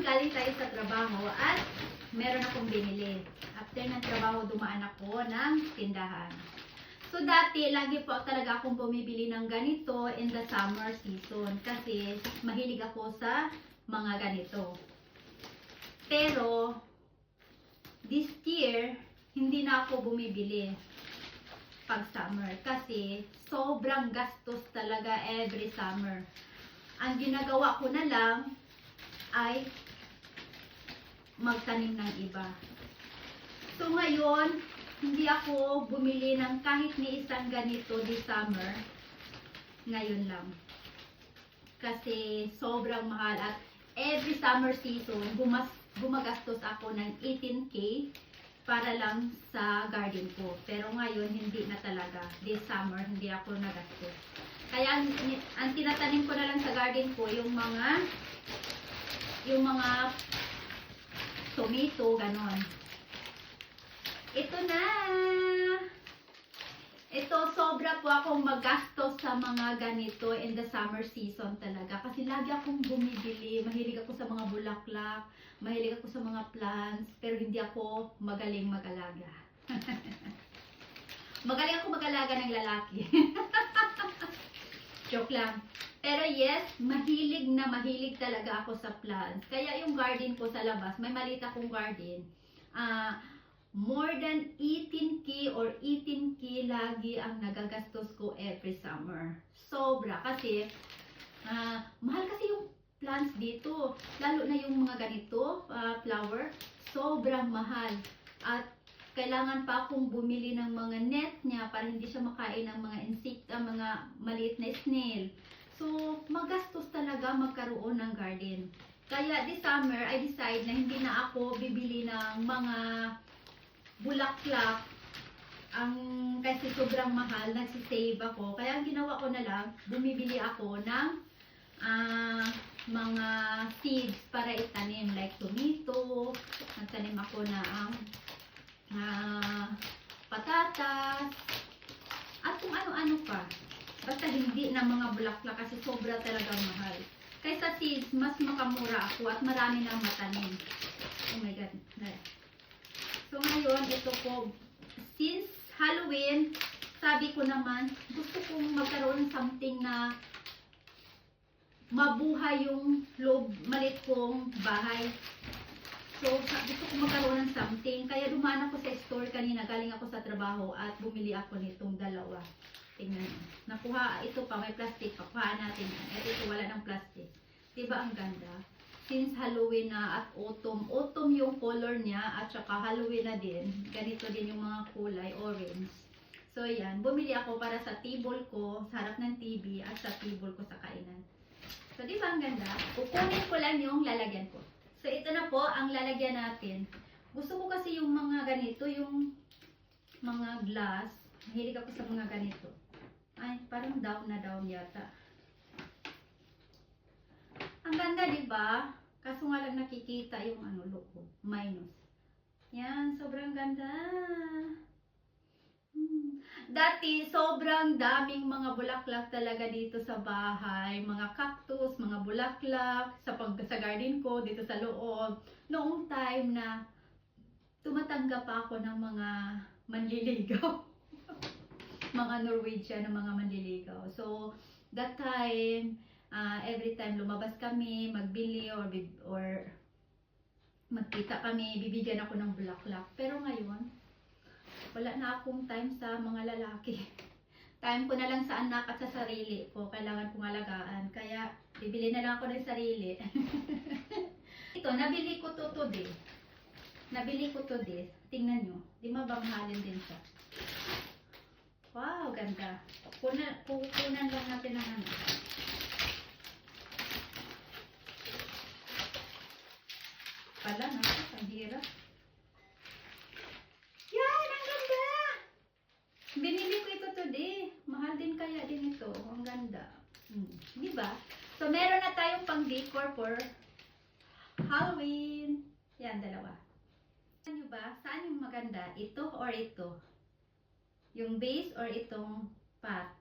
galing tayo sa trabaho at meron akong binili. After ng trabaho, dumaan ako ng tindahan. So, dati, lagi po talaga akong bumibili ng ganito in the summer season kasi mahilig ako sa mga ganito. Pero, this year, hindi na ako bumibili pag summer kasi sobrang gastos talaga every summer. Ang ginagawa ko na lang ay magtanim ng iba. So ngayon, hindi ako bumili ng kahit ni isang ganito this summer. Ngayon lang. Kasi sobrang mahal at every summer season, gumas, gumagastos ako ng 18k para lang sa garden ko. Pero ngayon, hindi na talaga. This summer, hindi ako nagastos. Kaya ang, ang tinatanim ko na lang sa garden ko, yung mga yung mga tomato, ganon. Ito na! Ito, sobra po akong magastos sa mga ganito in the summer season talaga. Kasi lagi akong bumibili. Mahilig ako sa mga bulaklak. Mahilig ako sa mga plants. Pero hindi ako magaling mag-alaga. magaling ako mag-alaga ng lalaki. Joke lang. Pero yes, mahilig na mahilig talaga ako sa plants. Kaya yung garden ko sa labas, may maliit akong garden. Ah, more than 18k or 18k lagi ang nagagastos ko every summer. Sobra kasi ah, mahal kasi yung plants dito. Lalo na yung mga ganito, ah, flower, sobrang mahal. At kailangan pa akong bumili ng mga net niya para hindi siya makain ng mga insekta, mga maliit na snail. So, magastos talaga magkaroon ng garden. Kaya this summer, I decide na hindi na ako bibili ng mga bulaklak ang kasi sobrang mahal, nagsisave ako. Kaya ang ginawa ko na lang, bumibili ako ng ah, mga seeds para itanim like tomato, nagtanim ako na ang ah, patatas, at kung ano-ano pa. Basta hindi na mga bulaklak kasi sobra talagang mahal. Kaysa seeds, mas makamura ako at marami nang matanim. Oh my God. So ngayon, ito po, since Halloween, sabi ko naman, gusto kong magkaroon ng something na mabuhay yung loob, malit kong bahay. So, gusto ko magkaroon ng something. Kaya dumaan ako sa store kanina, galing ako sa trabaho at bumili ako nitong dalawa. Tingnan mo. Nakuha, ito pa, may plastic pa. Kuhaan natin yan. At ito, wala ng plastic. Diba ang ganda? Since Halloween na at autumn, autumn yung color niya at saka Halloween na din. Ganito din yung mga kulay, orange. So, yan. Bumili ako para sa table ko, sa harap ng TV at sa table ko sa kainan. So, di ba ang ganda? Kukunin ko lang yung lalagyan ko. So, ito na po ang lalagyan natin. Gusto ko kasi yung mga ganito, yung mga glass. Mahilig ako sa mga ganito. Ay, parang down na down yata. Ang ganda, di ba? Kaso nga lang nakikita yung ano, loko. Minus. Yan, sobrang ganda. Hmm. Dati, sobrang daming mga bulaklak talaga dito sa bahay. Mga cactus, mga bulaklak, sa, pag, sa garden ko, dito sa loob. Noong time na tumatanggap ako ng mga manliligaw. mga Norwegian na mga manliligaw. So, that time, ah, every time lumabas kami, magbili or, or magkita kami, bibigyan ako ng bulaklak. Pero ngayon, wala na akong time sa mga lalaki. Time ko na lang sa anak at sa sarili ko. Kailangan kong alagaan. Kaya, bibili na lang ako ng sarili. Ito, nabili ko to today. Nabili ko to this. Tingnan nyo. Di mabanghalin din siya. Wow, ganda. Kunan, kukunan lang natin ng ano. Pala, no? Ang hirap. Yan, ang ganda! Binili ko ito today. Mahal din kaya din ito. Ang ganda. Hmm. Di ba? So, meron na tayong pang decor for Halloween. Yan, dalawa. Saan nyo ba? Saan yung maganda? Ito or ito? Yung base or itong pot?